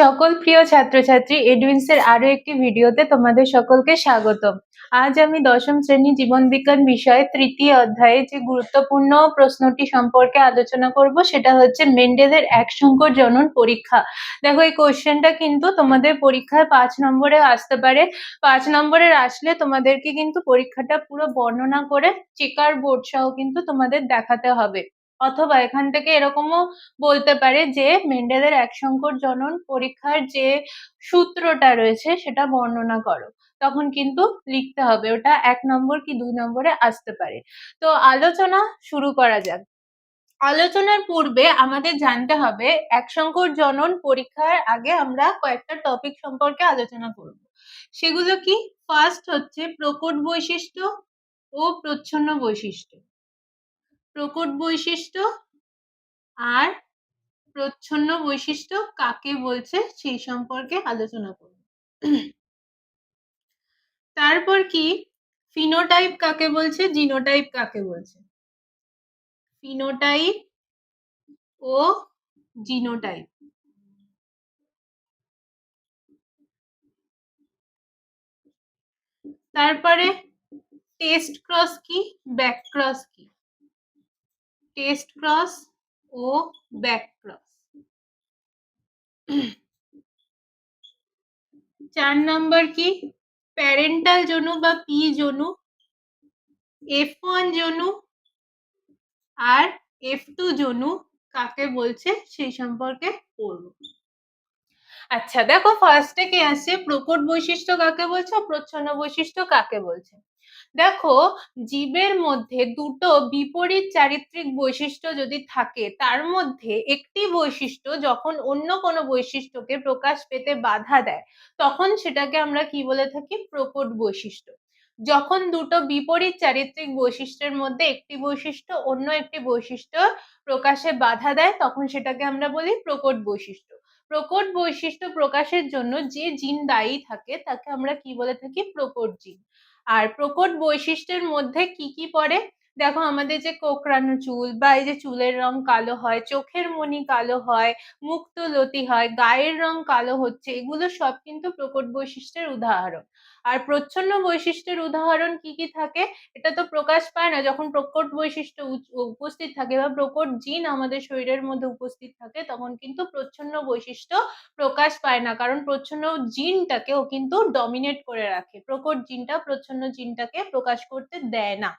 সকল প্রিয় ছাত্রছাত্রী এডুইন্সের আরও একটি ভিডিওতে তোমাদের সকলকে স্বাগতম। আজ আমি দশম শ্রেণি জীবন বিজ্ঞান বিষয়ে তৃতীয় অধ্যায়ে যে গুরুত্বপূর্ণ প্রশ্নটি সম্পর্কে আলোচনা করব, সেটা হচ্ছে মেন্ডেলের এক সংকর জনন পরীক্ষা। দেখো, এই কোশ্চেনটা কিন্তু তোমাদের পরীক্ষায় পাঁচ নম্বরে আসতে পারে। পাঁচ নম্বরের আসলে তোমাদেরকে কিন্তু পরীক্ষাটা পুরো বর্ণনা করে চেকার বোর্ড সহ কিন্তু তোমাদের দেখাতে হবে। অথবা এখান থেকে এরকমও বলতে পারে যে মেন্ডেলের এক সংকর জনন পরীক্ষার যে সূত্রটা রয়েছে সেটা বর্ণনা করো। তখন কিন্তু লিখতে হবে, ওটা এক নম্বর কি দুই নম্বরে আসতে পারে। তো আলোচনা শুরু করা যাক। আলোচনার পূর্বে আমাদের জানতে হবে, এক সংকর জনন পরীক্ষার আগে আমরা কয়েকটা টপিক সম্পর্কে আলোচনা করব। সেগুলো কি? ফার্স্ট হচ্ছে প্রকট বৈশিষ্ট্য ও প্রচ্ছন্ন বৈশিষ্ট্য। প্রকট বৈশিষ্ট্য? আর প্রচ্ছন্ন বৈশিষ্ট্য কাকে বলছে সেই সম্পর্কে আলোচনা করব। তারপর কি? ফিনোটাইপ কাকে বলছে? জিনোটাইপ কাকে বলছে? ফিনোটাইপ ও জিনোটাইপ তারপরে টেস্ট ক্রস কি? ব্যাক ক্রস কি? টেস্ট ক্রস ও ব্যাক ক্রস চার নাম্বার কি? প্যারেন্টাল জনু বা পি জনু এফ ওয়ান জনু আর এফ টু জনু কাকে বলছে সেই সম্পর্কে পড়ব। আচ্ছা দেখো ফার্স্টে কি আছে প্রকট বৈশিষ্ট্য কাকে বলছে? প্রচ্ছন্ন বৈশিষ্ট্য কাকে বলছে? দেখো, জীবের মধ্যে দুটো বিপরীত চারিত্রিক বৈশিষ্ট্য যদি থাকে, তার মধ্যে একটি বৈশিষ্ট্য যখন অন্য কোনো বৈশিষ্ট্যকে প্রকাশ পেতে বাধা দেয়, তখন সেটাকে আমরা কি বলে থাকি? প্রকট বৈশিষ্ট্য। যখন দুটো বিপরীত চারিত্রিক বৈশিষ্ট্যের মধ্যে একটি বৈশিষ্ট্য অন্য একটি বৈশিষ্ট্য প্রকাশে বাধা দেয়, তখন সেটাকে আমরা বলি প্রকট বৈশিষ্ট্য। প্রকট বৈশিষ্ট্য প্রকাশের জন্য যে জিন দায়ী থাকে, তাকে আমরা কি বলে থাকি? প্রকট জিন। আর প্রকট বৈশিষ্ট্যের মধ্যে কি কি পড়ে? দেখো আমাদের যে কোকড়ানো চুল বা এই যে চুলের রং কালো হয়, চোখের মনি কালো হয় মুক্ত লতি হয়, গায়ের রং কালো হচ্ছে, এগুলো সব কিন্তু প্রকট বৈশিষ্ট্যের উদাহরণ। আর প্রচ্ছন্ন বৈশিষ্ট্যের উদাহরণ কি কি থাকে? এটা তো প্রকাশ পায় না, যখন প্রকট বৈশিষ্ট্য উপস্থিত থাকে বা প্রকট জিন আমাদের শরীরের মধ্যে উপস্থিত থাকে, তখন কিন্তু প্রচ্ছন্ন বৈশিষ্ট্য প্রকাশ পায় না, কারণ প্রচ্ছন্ন জিনটাকে ও কিন্তু ডমিনেট করে রাখে। প্রকট জিনটা প্রচ্ছন্ন জিনটাকে প্রকাশ করতে দেয় না।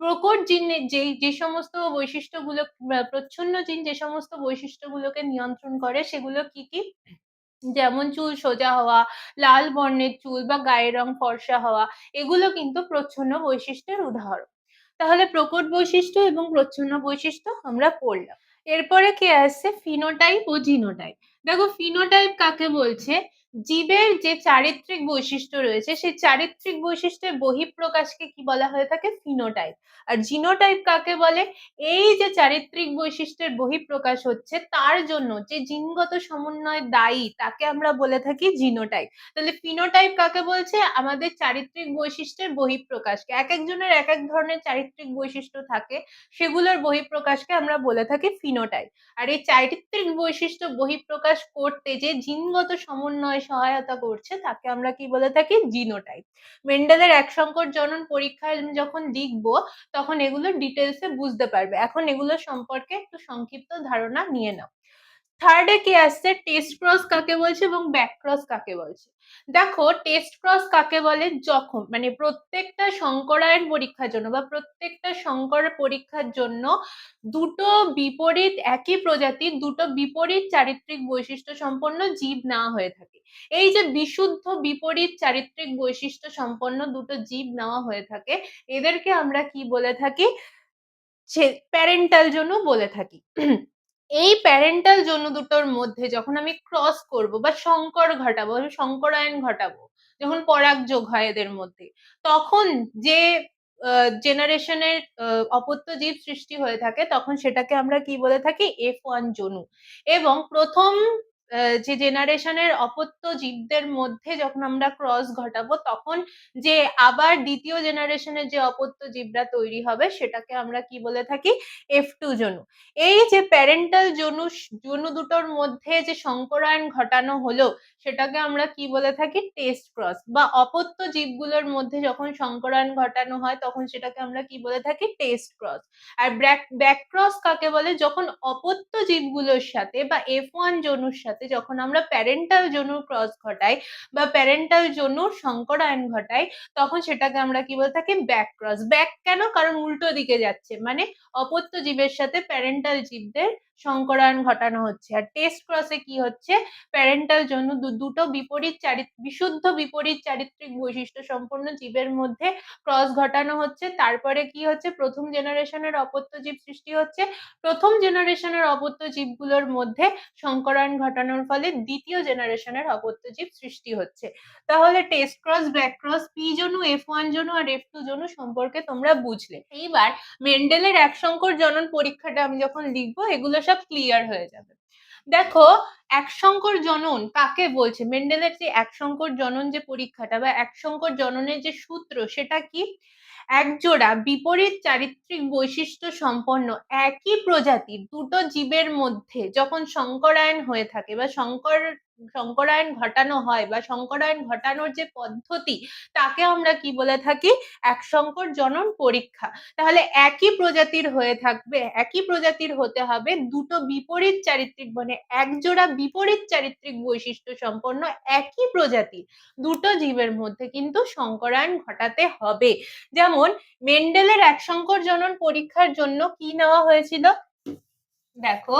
প্রকট জিনের যে যে সমস্ত বৈশিষ্ট্যগুলো প্রচ্ছন্ন জিন যে সমস্ত বৈশিষ্ট্যগুলোকে নিয়ন্ত্রণ করে, সেগুলো কি কি? যেমন চুল সোজা হওয়া, লাল বর্ণের চুল বা গায়ের রং ফর্সা হওয়া, এগুলো কিন্তু প্রচ্ছন্ন বৈশিষ্ট্যের উদাহরণ। তাহলে প্রকট বৈশিষ্ট্য এবং প্রচ্ছন্ন বৈশিষ্ট্য আমরা পড়লাম। এরপরে কে আসছে? ফিনোটাইপ ও জিনোটাইপ। দেখো, ফিনোটাইপ কাকে বলছে? জীবের যে চারিত্রিক বৈশিষ্ট্য রয়েছে, সেই চারিত্রিক বৈশিষ্ট্যের বহিঃপ্রকাশকে কি বলা হয়ে থাকে? ফিনোটাইপ আর জিনোটাইপ কাকে বলে? এই যে চারিত্রিক বৈশিষ্ট্যের বহিঃপ্রকাশ হচ্ছে, তার জন্য যে জিনগত সমন্বয় দায়ী, তাকে আমরা বলে থাকি জিনোটাইপ তাহলে ফিনোটাইপ কাকে বলছে? আমাদের চারিত্রিক বৈশিষ্ট্যের বহিঃপ্রকাশকে। এক একজনের এক এক ধরনের চারিত্রিক বৈশিষ্ট্য থাকে, সেগুলোর বহিঃপ্রকাশকে আমরা বলে থাকি ফিনোটাইপ আর এই চারিত্রিক বৈশিষ্ট্য বহিঃপ্রকাশ করতে যে জিনগত সমন্বয় সহায়তা করছে, তাকে আমরা কি বলে থাকি? জিনোটাইপ মেন্ডেলের এক সংকট জনন পরীক্ষায় যখন লিখব, তখন এগুলো ডিটেলসে বুঝতে পারবে। এখন এগুলো সম্পর্কে একটু সংক্ষিপ্ত ধারণা নিয়ে নাও। থার্ডে কে আসছে? টেস্ট ক্রস কাকে বলছে এবং ব্যাক ক্রস কাকে বলছে? দেখো টেস্ট ক্রস কাকে বলে? যখন মানে প্রত্যেকটা সংকরায়ন পরীক্ষার জন্য বা প্রত্যেকটা শঙ্কর পরীক্ষার জন্য দুটো বিপরীত একই প্রজাতির দুটো বিপরীত চারিত্রিক বৈশিষ্ট্য সম্পন্ন জীব নেওয়া হয়ে থাকে। এই যে বিশুদ্ধ বিপরীত চারিত্রিক বৈশিষ্ট্য সম্পন্ন দুটো জীব নেওয়া হয়ে থাকে, এদেরকে আমরা কি বলে থাকি? প্যারেন্টাল জন্য বলে থাকি। এই প্যারেন্টাল জন্য দুটোর মধ্যে যখন আমি ক্রস করব বা সংকর ঘটাবো সংকরায়ন ঘটাবো, যখন পরাগ যোগ হয় এদের মধ্যে, তখন যে জেনারেশনের অপত্য জীব সৃষ্টি হয়ে থাকে, তখন সেটাকে আমরা কি বলে থাকি? এফ ওয়ান জনু। এবং প্রথম যে জেনারেশনের অপত্য জীবদের মধ্যে যখন আমরা ক্রস ঘটাবো, তখন যে আবার দ্বিতীয় জেনারেশনের যে অপত্য জীবরা তৈরি হবে, সেটাকে আমরা কি বলে থাকি? এফ টু জনু। এই যে প্যারেন্টাল জনু জনু দুটোর মধ্যে যে সংকরায়ন ঘটানো হলো সেটাকে আমরা কি বলে থাকি? টেস্ট ক্রস বা অপত্য জীবগুলোর মধ্যে যখন সংকরায়ন ঘটানো হয়, তখন সেটাকে আমরা কি বলে থাকি? টেস্ট ক্রস আর ব্যাক ক্রস কাকে বলে? যখন অপত্য জীবগুলোর সাথে বা এফ ওয়ান জনুর সাথে যখন আমরা প্যারেন্টাল জনুর ক্রস ঘটাই বা প্যারেন্টাল জনুর সংকরায়ন ঘটাই, তখন সেটাকে আমরা কি বলে থাকি? ব্যাক ক্রস ব্যাক কেন? কারণ উল্টো দিকে যাচ্ছে। মানে অপত্য জীবের সাথে প্যারেন্টাল জীবদের সংকরায়ন ঘটানো হচ্ছে। আর টেস্ট ক্রসে কি হচ্ছে? প্যারেন্টাল জন্য দুটো বিপরীত চারিত্র বিশুদ্ধ বিপরীত চারিত্রিক বৈশিষ্ট্য সম্পন্ন জীবের মধ্যে ক্রস ঘটানো হচ্ছে। তারপরে কি হচ্ছে? প্রথম জেনারেশনের অপত্য জীব সৃষ্টি হচ্ছে। প্রথম জেনারেশনের অপত্য জীবগুলোর মধ্যে সংকরায়ন ঘটানোর ফলে দ্বিতীয় জেনারেশনের অপত্য জীব সৃষ্টি হচ্ছে। তাহলে test cross back cross P জনু F one জনু আর এফ টু জনু সম্পর্কে তোমরা বুঝলে। এইবার মেন্ডেলের এক সংকর জনন পরীক্ষাটা আমি যখন লিখব, এগুলো সব ক্লিয়ার হয়ে যাবে। দেখো এক সংকর জনন কাকে বলছে? মেন্ডেলের যে এক সংকর জনন যে পরীক্ষাটা বা একশঙ্কর জননের যে সূত্র, সেটা কি? একজোড়া বিপরীত চারিত্রিক বৈশিষ্ট্য সম্পন্ন একই প্রজাতির দুটো জীবের মধ্যে যখন সংকরায়ন হয়ে থাকে বা সংকর সংকরায়ন ঘটানো হয় বা সংকরায়ন ঘটানোর যে পদ্ধতি, তাকে আমরা কি বলে থাকি? এক সংকর জনন পরীক্ষা। তাহলে একই প্রজাতির হয়ে থাকবে, একই প্রজাতির হতে হবে দুটো বিপরীত চারিত্রিক মানে একজোড়া বিপরীত চারিত্রিক বৈশিষ্ট্য সম্পন্ন একই প্রজাতির দুটো জীবের মধ্যে কিন্তু সংকরায়ন ঘটাতে হবে। যেমন মেন্ডেলের এক সংকর জনন পরীক্ষার জন্য কি নেওয়া হয়েছিল? দেখো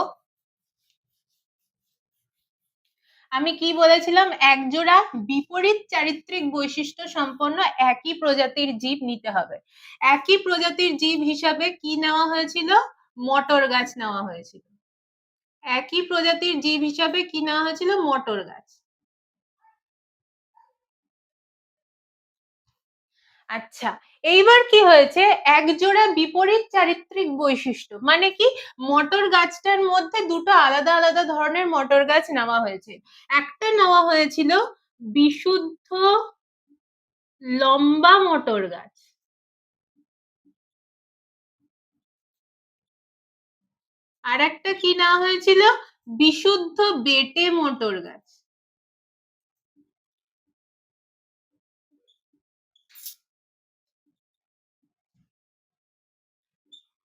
আমি কি বলেছিলাম? একজোড়া বিপরীত চারিত্রিক বৈশিষ্ট্য সম্পন্ন একই প্রজাতির জীব নিতে হবে। একই প্রজাতির জীব হিসাবে কি নেওয়া হয়েছিল? মটর গাছ নেওয়া হয়েছিল। একই প্রজাতির জীব হিসাবে কি নেওয়া হয়েছিল? মটর গাছ। আচ্ছা এইবার কি হয়েছে? একজোড়া বিপরীত চারিত্রিক বৈশিষ্ট্য। মানে কি? মটর গাছটার মধ্যে দুটো আলাদা আলাদা ধরনের মটর গাছ নেওয়া হয়েছে। একটা নেওয়া হয়েছিল বিশুদ্ধ লম্বা মটর গাছ। আর একটা কি নেওয়া হয়েছিল? বিশুদ্ধ বেটে মটর গাছ।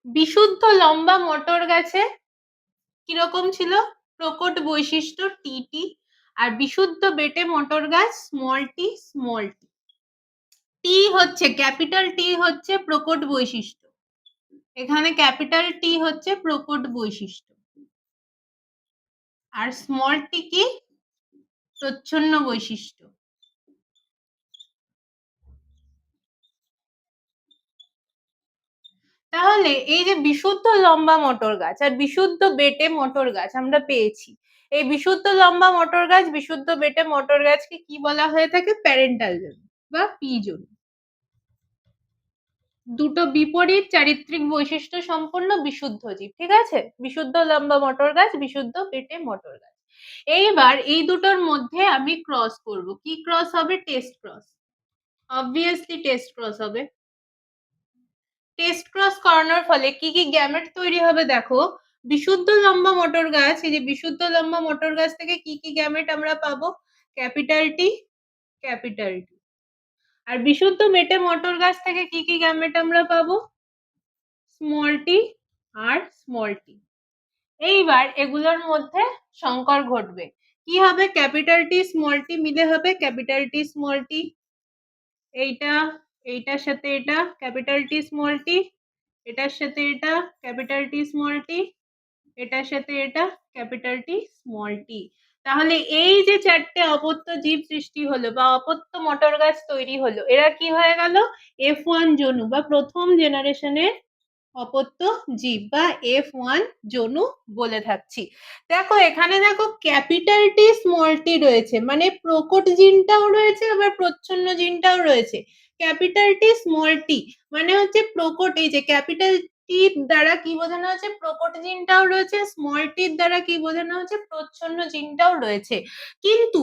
বিশুদ্ধ লম্বা মটর গাছে কীরকম ছিল? প্রকট বৈশিষ্ট্য টি টি আর বিশুদ্ধ বেটে মটর গাছ স্মল টি স্মল টি টি হচ্ছে ক্যাপিটাল টি হচ্ছে প্রকট বৈশিষ্ট্য। এখানে ক্যাপিটাল টি হচ্ছে প্রকট বৈশিষ্ট্য। আর স্মল টি কি? প্রচ্ছন্ন বৈশিষ্ট্য। তাহলে এই যে বিশুদ্ধ লম্বা মটর গাছ আর বিশুদ্ধ বেটে মটর গাছ আমরা পেয়েছি। এই বিশুদ্ধ লম্বা মটর গাছ, বিশুদ্ধ বেটে মটর গাছকে কি বলা হয়ে থাকে? প্যারেন্টাল জোন বা পি জোন দুটো বিপরীত চারিত্রিক বৈশিষ্ট্য সম্পন্ন বিশুদ্ধ জীব, ঠিক আছে? বিশুদ্ধ লম্বা মটর গাছ, বিশুদ্ধ পেটে মটর গাছ। এইবার এই দুটোর মধ্যে আমি ক্রস করব। কি ক্রস হবে? Test cross obviously test cross হবে। টেস্ট ক্রস করানোর ফলে কি কি গ্যামেট তৈরি হবে দেখো? বিশুদ্ধ লম্বা মটর গাছ, এই যে বিশুদ্ধ লম্বা মটর গাছ থেকে কি কি গ্যামেট আমরা পাবো? ক্যাপিটাল টি ক্যাপিটাল টি আর বিশুদ্ধ মেটে মটর গাছ থেকে কি কি গ্যামেট আমরা পাবো? স্মল টি আর স্মল টি এইবার এগুলোর মধ্যে সংকর ঘটবে। কি হবে? ক্যাপিটাল টি স্মল টি মিলে হবে। ক্যাপিটাল টি স্মল টি এইটা এইটার সাথে এটা, ক্যাপিটাল টি স্মল টি, এটার সাথে এটা, ক্যাপিটাল টি স্মল টি, এটার সাথে এটা, ক্যাপিটাল টি স্মল টি। তাহলে এই যে চারটে অপত্য জীব সৃষ্টি হলো বা অপত্য মটর গাছ তৈরি হলো, এরা কি হয়ে গেল? এফ ওয়ান জনু বা প্রথম জেনারেশনের অপত্য জীব বা এফ ওয়ান জনু বলে থাকছি। দেখো, এখানে দেখো ক্যাপিটাল টি স্মল টি রয়েছে মানে প্রকট জিনটাও রয়েছে, আবার প্রচ্ছন্ন জিনটাও রয়েছে। ক্যাপিটাল টি স্মল টি মানে হচ্ছে প্রকট, এই যে ক্যাপিটাল দ্বারা কি বোঝানো হচ্ছে? প্রকট জিনটাও রয়েছে স্মল টির দ্বারা কি বোঝানো হচ্ছে? প্রচ্ছন্ন জিনটাও রয়েছে। কিন্তু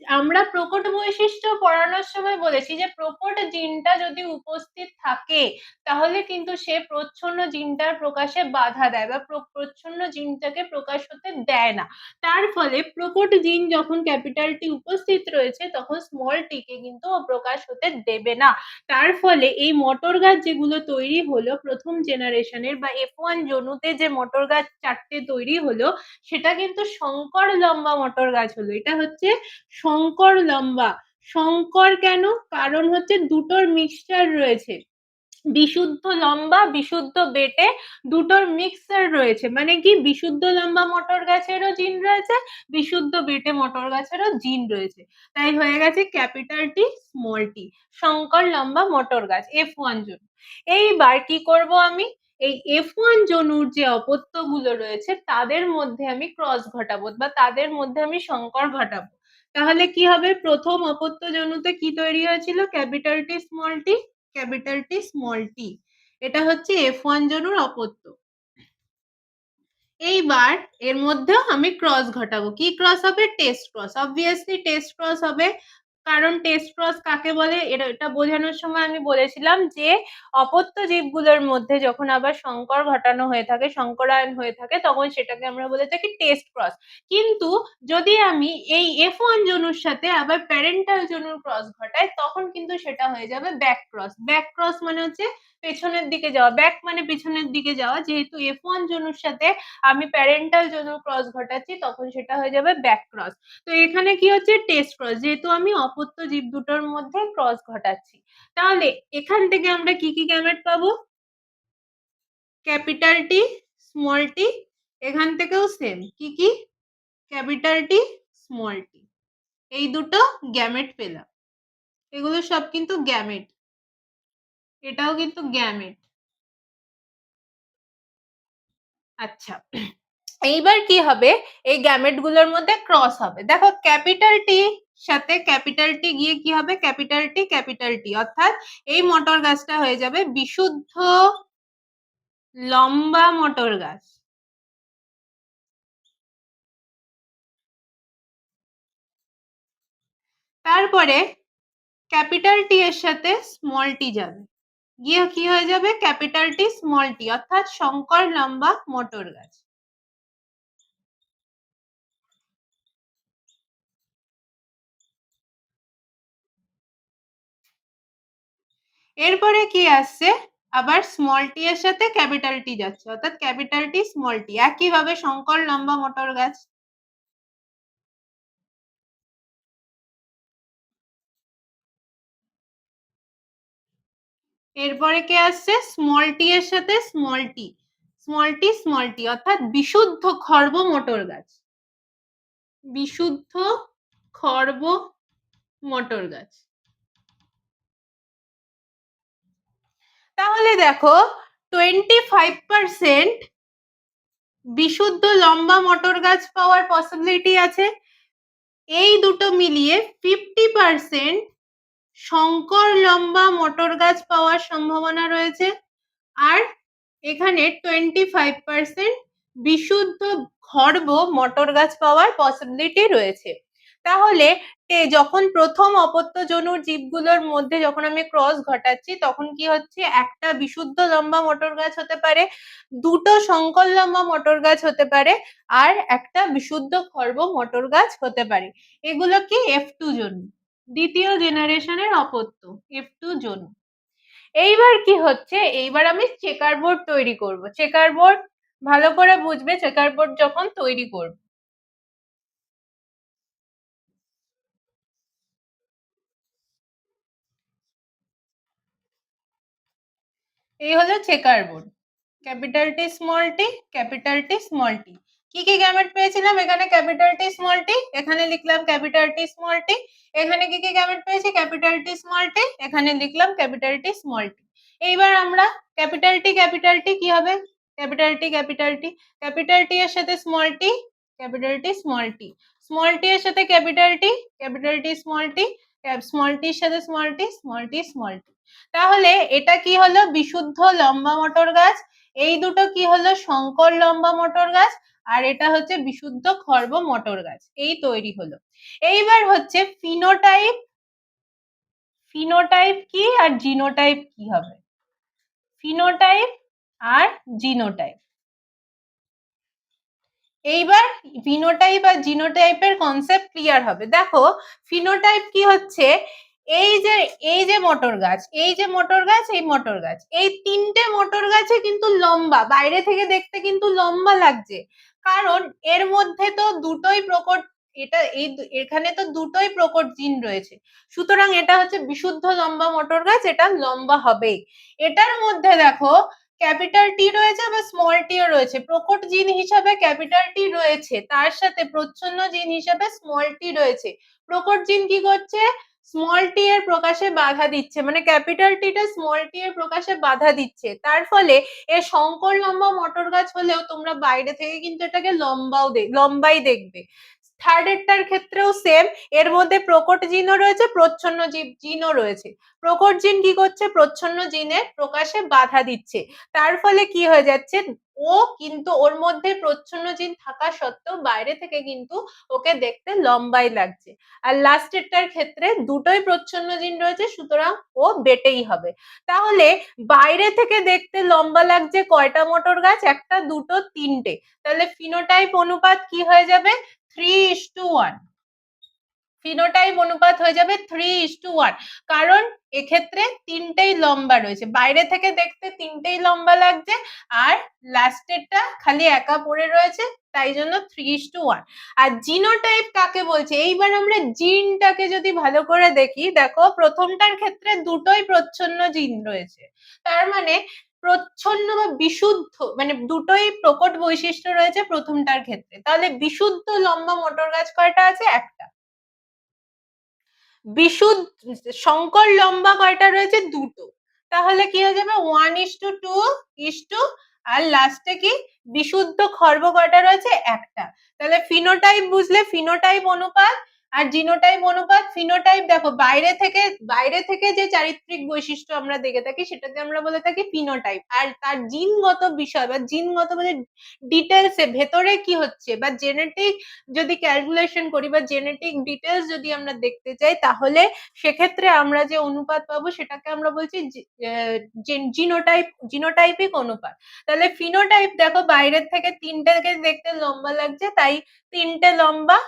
আমরা প্রকট বৈশিষ্ট্য পড়ানোর সময় বলেছি যে প্রকট জিনটা যদি উপস্থিত থাকে, তাহলে কিন্তু সে প্রচ্ছন্ন জিনটার প্রকাশে বাধা দেয় বা প্রচ্ছন্ন জিনটাকে প্রকাশ হতে দেয় না। তার ফলে প্রকট জিন যখন ক্যাপিটাল টি উপস্থিত রয়েছে, তখন স্মল টিকে কিন্তু প্রকাশ হতে দেবে না। তার ফলে এই মটর গাছ যেগুলো তৈরি হলো প্রথম জেনারেশনের বা এফ ওয়ান জনুতে যে মটর গাছ চারটে তৈরি হলো, সেটা কিন্তু শঙ্কর লম্বা মটর গাছ হলো। এটা হচ্ছে শঙ্কর লম্বা। শঙ্কর কেন? কারণ হচ্ছে দুটোর মিক্সচার রয়েছে। বিশুদ্ধ লম্বা, বিশুদ্ধ বেটে দুটোর মিক্সার রয়েছে। মানে কি? বিশুদ্ধ লম্বা মটর গাছেরও জিন রয়েছে, বিশুদ্ধ বেটে মটর গাছেরও জিন রয়েছে। তাই হয়ে গেছে ক্যাপিটাল টি স্মল টি শঙ্কর লম্বা মটর গাছ এফ ওয়ান জন এইবার কি করব আমি? এই এফ ওয়ান জনুর যে অপত্যগুলো রয়েছে, তাদের মধ্যে আমি ক্রস ঘটাবো বা তাদের মধ্যে আমি শঙ্কর ঘটাবো। তাহলে কি হবে? প্রথম অপত্য জনুতে কি তৈরি হয়েছিল? Capital T, small T, capital T, small T. এটা হচ্ছে এফ ওয়ান জনুর অপত্য। এইবার এর মধ্যেও আমি ক্রস ঘটাবো। কি ক্রস হবে? Test cross obviously test cross হবে। কারণ টেস্ট ক্রস কাকে বলে? এটা এটা বোঝানোর সময় আমি বলেছিলাম যে, অপত্য জীবগুলোর মধ্যে যখন আবার সংকর ঘটানো হয়ে থাকে, সংকরায়ন হয়ে থাকে, তখন সেটাকে আমরা বলে থাকি টেস্ট ক্রস কিন্তু যদি আমি এই এফ ওয়ান জনুর সাথে আবার প্যারেন্টাল জনুর ক্রস ঘটাই, তখন কিন্তু সেটা হয়ে যাবে ব্যাক ক্রস ব্যাক ক্রস মানে হচ্ছে পেছনের দিকে যাওয়া ব্যাক মানে পেছনের দিকে যাওয়া, যেহেতু এফ ওয়ান জনুর সাথে আমি প্যারেন্টাল জনুর ক্রস ঘটাচ্ছি, তখন সেটা হয়ে যাবে ব্যাক ক্রস তো এখানে কি হচ্ছে? টেস্ট ক্রস যেহেতু আমি অপত্য জীব দুটোর মধ্যে ক্রস ঘটাচ্ছি। তাহলে এখান থেকে আমরা কি কি গ্যামেট পাবো? ক্যাপিটাল টি স্মল টি এখান থেকেও সেম কি কি? ক্যাপিটাল টি স্মল টি এই দুটো গ্যামেট পেলাম। এগুলো সব কিন্তু গ্যামেট এটাও কিন্তু গ্যামেট। আচ্ছা এইবার কি হবে? এই গ্যামেটগুলোর মধ্যে ক্রস হবে। দেখো, ক্যাপিটাল টি সাথে ক্যাপিটাল টি গিয়ে কি হবে? Capital T capital T. অর্থাৎ এই মটর গাছটা হয়ে যাবে বিশুদ্ধ লম্বা মটর গাছ। তারপরে ক্যাপিটাল টি এর সাথে স্মল টি যাবে। গিয়ে কি হয়ে যাবে? ক্যাপিটাল টি, স্মল টি, অর্থাৎ শঙ্কর লম্বা মটর গাছ। এরপরে কি আসছে? আবার স্মল টি এর সাথে ক্যাপিটাল টি যাচ্ছে, অর্থাৎ ক্যাপিটাল টি, স্মল টি। একইভাবে শঙ্কর লম্বা মোটর গাছ। এরপরে কে আসছে? স্মল টি এর সাথে small T small T small T অর্থাৎ বিশুদ্ধ খর্ব মোটর গাছ। বিশুদ্ধ খর্ব মোটর গাছ। তাহলে দেখো টোয়েন্টি ফাইভ পার্সেন্ট বিশুদ্ধ লম্বা মটর গাছ পাওয়ার পসিবিলিটি আছে। এই দুটো মিলিয়ে ফিফটি পার্সেন্ট শঙ্কর লম্বা মটর গাছ পাওয়ার সম্ভাবনা রয়েছে। আর এখানে টোয়েন্টি ফাইভ পার্সেন্ট বিশুদ্ধ খর্ব মটর গাছ পাওয়ার পসিবিলিটি রয়েছে। তাহলে যখন প্রথম অপত্য জনুর জীবগুলোর মধ্যে যখন আমি ক্রস ঘটাচ্ছি, তখন কি হচ্ছে? একটা বিশুদ্ধ লম্বা মটর গাছ হতে পারে, দুটো সংকল লম্বা মটর গাছ হতে পারে, আর একটা বিশুদ্ধ খর্ব মটর গাছ হতে পারে। এগুলো কি এফ টু জনু? দ্বিতীয় জেনারেশনের অপত্য এফ টু জনু এইবার কি হচ্ছে? এইবার আমি চেকার বোর্ড তৈরি করব। চেকার বোর্ড ভালো করে বুঝবে চেকার বোর্ড যখন তৈরি করব। এই হলো checker board capital T small T, capital T small T. কি কি গ্যামেট পেয়েছিলাম এখানে ক্যাপিটাল টি স্মল টি এখানে লিখলাম ক্যাপিটাল টি স্মল টি এখানে কি কি গ্যামেট পেয়েছি ক্যাপিটাল টি স্মল টি এখানে লিখলাম ক্যাপিটাল টি স্মল টি এইবার আমরা ক্যাপিটাল টি ক্যাপিটাল টি কি হবে capital T capital T capital T এর সাথে small T capital T small T small T এর সাথে capital T capital T small T small টির সাথে small T small T small T তাহলে এটা কি হলো বিশুদ্ধ লম্বা মটর গাছ এই দুটো কি হলো শঙ্কর লম্বা মটর গাছ আর এটা হচ্ছে বিশুদ্ধ খর্ব মটর গাছ। এই তৈরি হলো। এইবার হচ্ছে ফিনোটাইপ ফিনোটাইপ কি আর জিনোটাইপ কি হবে? ফিনোটাইপ আর জিনোটাইপ এইবার ফিনোটাইপ আর জিনোটাইপের কনসেপ্ট ক্লিয়ার হবে। দেখো ফিনোটাইপ কি হচ্ছে? এই যে এই যে মটর গাছ, এই যে মটর গাছ, এই মটর গাছ, এই তিনটে মটর গাছে কিন্তু লম্বা, বাইরে থেকে দেখতে কিন্তু লম্বা লাগছে। কারণ এর মধ্যে তো দুটোই প্রকট, এটা এই এখানে তো দুটোই প্রকট জিন রয়েছে। সুতরাং এটা হচ্ছে বিশুদ্ধ লম্বা মটর গাছ, এটা লম্বা হবেই। এটার মধ্যে দেখো, ক্যাপিটাল টি রয়েছে বা স্মল টিও রয়েছে। প্রকট জিন হিসাবে ক্যাপিটাল টি রয়েছে, তার সাথে প্রচ্ছন্ন জিন হিসাবে স্মল টি রয়েছে। প্রকট জিন কি করছে? স্মল টি এর প্রকাশে বাধা দিচ্ছে মানে ক্যাপিটাল টিটা স্মল টি এর প্রকাশে বাধা দিচ্ছে। তার ফলে এ শঙ্কর লম্বা মটর গাছ হলেও তোমরা বাইরে থেকে কিন্তু এটাকে লম্বাও লম্বাই দেখবে। থার্ড এরটার ক্ষেত্রেও সেম এর মধ্যে প্রকট জিনও রয়েছে, প্রচ্ছন্ন জিনও রয়েছে। প্রকট জিন কি করছে? প্রচ্ছন্ন জিনের প্রকাশে বাধা দিচ্ছে। তার ফলে কি হয়ে যাচ্ছে? ও কিন্তু ওর মধ্যে প্রচ্ছন্ন জিন থাকা সত্ত্বেও বাইরে থেকে কিন্তু ওকে দেখতে লম্বাই লাগছে। আর লাস্টেরটার ক্ষেত্রে দুটোই প্রচ্ছন্ন জিন রয়েছে, সুতরাং ও বেটেই হবে। তাহলে বাইরে থেকে দেখতে লম্বা লাগছে কয়টা মোটর গাছ একটা, দুটো, তিনটে। তাহলে ফিনোটাইপ অনুপাত কি হয়ে যাবে? Three is to one phenotype অনুপাত হয়ে যাবে থ্রি ইস টু ওয়ান কারণ এক্ষেত্রে তিনটেই লম্বা রয়েছে। বাইরে থেকে দেখতে তিনটেই লম্বা লাগছে আর লাস্টেরটা খালি একা পড়ে রয়েছে, তাই জন্য থ্রি ইস টু ওয়ান আর জিনোটাইপ কাকে বলছে? এইবার আমরা জিনটাকে যদি ভালো করে দেখি, দেখো প্রথমটার ক্ষেত্রে দুটোই প্রচ্ছন্ন জিন রয়েছে। তার মানে প্রচ্ছন্ন বা বিশুদ্ধ মানে দুটোই প্রকট বৈশিষ্ট্য রয়েছে প্রথমটার ক্ষেত্রে। তাহলে বিশুদ্ধ লম্বা মোটর গাছ কয়টা আছে? একটা। বিশুদ্ধ শঙ্কর লম্বা কয়টা রয়েছে? দুটো। তাহলে কি হয়ে যাবে? One is to two two is to লাস্টে কি? বিশুদ্ধ খর্ব কয়টা রয়েছে? একটা। তাহলে ফিনোটাইপ বুঝলে ফিনোটাইপ অনুপাত আর জিনোটাইপ অনুপাত ফিনোটাইপ দেখো, বাইরে থেকে বাইরে থেকে যে চারিত্রিক বৈশিষ্ট্য আমরা দেখে থাকি, সেটাকে আমরা বলে থাকি ফিনোটাইপ আর তার জিনগত বিষয় বা জিনগত মানে ডিটেলসে ভেতরে কি হচ্ছে বা জেনেটিক যদি ক্যালকুলেশন করি বা জেনেটিক ডিটেলস যদি আমরা দেখতে চাই, তাহলে সেক্ষেত্রে আমরা যে অনুপাত পাবো, সেটাকে আমরা বলছি জিনোটাইপ জিনোটাইপিক অনুপাত। তাহলে ফিনোটাইপ দেখো, বাইরের থেকে তিনটাকে দেখতে লম্বা লাগছে, তাই তিনটে লম্বা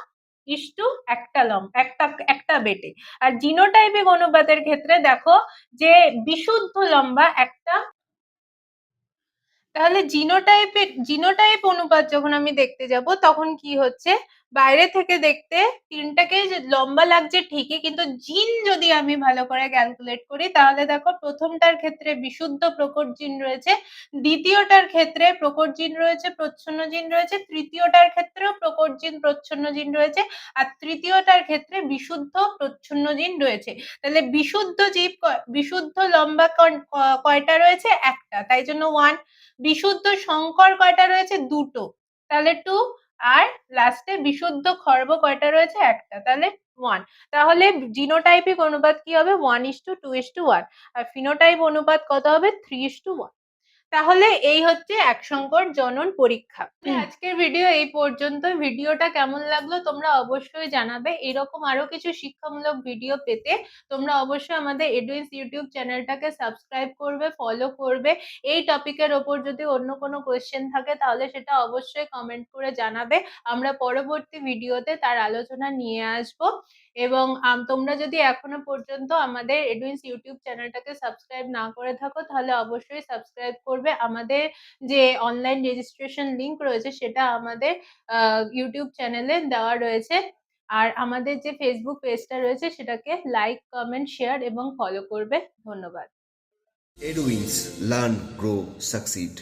ইস্টু একটা লম একটা একটা বেটে। আর জিনোটাইপিক অনুপাতের ক্ষেত্রে দেখো যে বিশুদ্ধ লম্বা একটা। তাহলে জিনোটাইপের, জিনোটাইপ অনুপাত যখন আমি দেখতে যাব, তখন কি হচ্ছে? বাইরে থেকে দেখতে তিনটাকে লম্বা লাগছে ঠিকই, কিন্তু জিন যদি আমি ভালো করে ক্যালকুলেট করি, তাহলে দেখো প্রথমটার ক্ষেত্রে বিশুদ্ধ প্রকট জিন রয়েছে, দ্বিতীয়টার ক্ষেত্রে প্রকট জিন রয়েছে, প্রচ্ছন্ন জিন রয়েছে, তৃতীয়টার ক্ষেত্রেও জিন প্রচ্ছন্ন জিন রয়েছে আর তৃতীয়টার ক্ষেত্রে বিশুদ্ধ প্রচ্ছন্ন জিন রয়েছে। তাহলে বিশুদ্ধ জীব বিশুদ্ধ লম্বা কয়টা রয়েছে? একটা। তাই জন্য ওয়ান বিশুদ্ধ সংকর কয়টা রয়েছে? দুটো। তাহলে টু আর লাস্টে বিশুদ্ধ খর্ব কয়টা রয়েছে? একটা। তাহলে ওয়ান তাহলে জিনোটাইপিক অনুপাত কি হবে? One is to two two is to two phenotype অনুপাত কত হবে? থ্রি ইস টু ওয়ান তাহলে এই হচ্ছে এক সংকর জনন পরীক্ষা। আজকের ভিডিও এই পর্যন্ত ভিডিওটা কেমন লাগল তোমরা অবশ্যই জানাবে। এরকম আরও কিছু শিক্ষামূলক ভিডিও পেতে তোমরা অবশ্যই আমাদের এডুইন্স ইউটিউব চ্যানেলটাকে সাবস্ক্রাইব করবে ফলো করবে। এই টপিকের ওপর যদি অন্য কোনো কোয়েশ্চেন থাকে তাহলে সেটা অবশ্যই কমেন্ট করে জানাবে। আমরা পরবর্তী ভিডিওতে তার আলোচনা নিয়ে আসব। এবং তোমরা যদি এখনও পর্যন্ত আমাদের এডুইন্স ইউটিউব চ্যানেলটাকে সাবস্ক্রাইব না করে থাকো, তাহলে অবশ্যই সাবস্ক্রাইব করবে। আমাদের যে অনলাইন রেজিস্ট্রেশন লিংক রয়েছে, সেটা আমাদের ইউটিউব চ্যানেলে দেওয়া রয়েছে। আর আমাদের যে ফেসবুক পেজটা রয়েছে, সেটাকে লাইক কমেন্ট শেয়ার এবং ফলো করবে। ধন্যবাদ। Eduins learn grow succeed